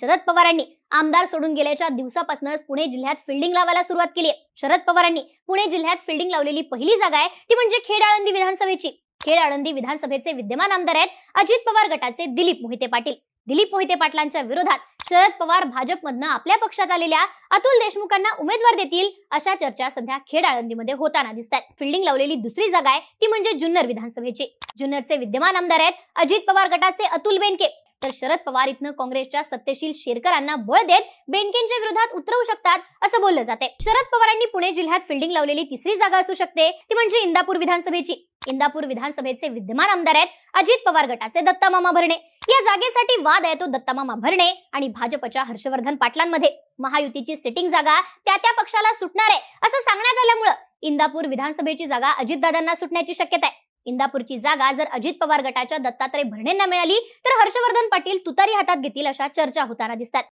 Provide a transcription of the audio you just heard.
शरद पवारांनी आमदार सोडून गेल्याच्या दिवसापासूनच पुणे जिल्ह्यात फिल्डिंग लावायला सुरुवात केली आहे. शरद पवारांनी पुणे जिल्ह्यात फिल्डिंग लावलेली पहिली जागा आहे ती म्हणजे खेड आळंदी विधानसभेची. खेड आळंदी विधानसभेचे विद्यमान आमदार आहेत अजित पवार गटाचे दिलीप मोहिते पाटील. दिलीप मोहिते पाटलांच्या विरोधात शरद पवार भाजपमधनं आपल्या पक्षात आलेल्या अतुल देशमुखांना उमेदवार देतील अशा चर्चा सध्या खेड आळंदीमध्ये होताना दिसत आहेत फिल्डिंग लावलेली दुसरी जागा आहे ती म्हणजे जुन्नर विधानसभेची. जुन्नरचे विद्यमान आमदार आहेत अजित पवार गटाचे अतुल बेनके. तर शरद पवार इथनं काँग्रेसच्या सत्तेशील शेरकरांना बळ देत बेनकेंच्या विरोधात उतरवू शकतात असं बोललं जाते शरद पवारांनी पुणे जिल्ह्यात फिल्डिंग लावलेली तिसरी जागा असू शकते. ती म्हणजे इंदापूर विधानसभेची. इंदापूर विधानसभेचे विद्यमान आमदार आहेत अजित पवार गटाचे दत्तामामा भरणे. या जागेसाठी वाद आहे तो दत्तामामा भरणे आणि भाजपच्या हर्षवर्धन पाटलांमध्ये. महायुतीची सिटिंग जागा त्या त्या पक्षाला सुटणार आहे असं सांगण्यात आल्यामुळं इंदापूर विधानसभेची जागा अजितदादांना सुटण्याची शक्यता आहे. इंदापूरची जागा जर अजित पवार गटाच्या दत्तात्रय भरणेंना मिळाली तर हर्षवर्धन पाटील तुतारी हातात घेतील अशा चर्चा होताना दिसतात.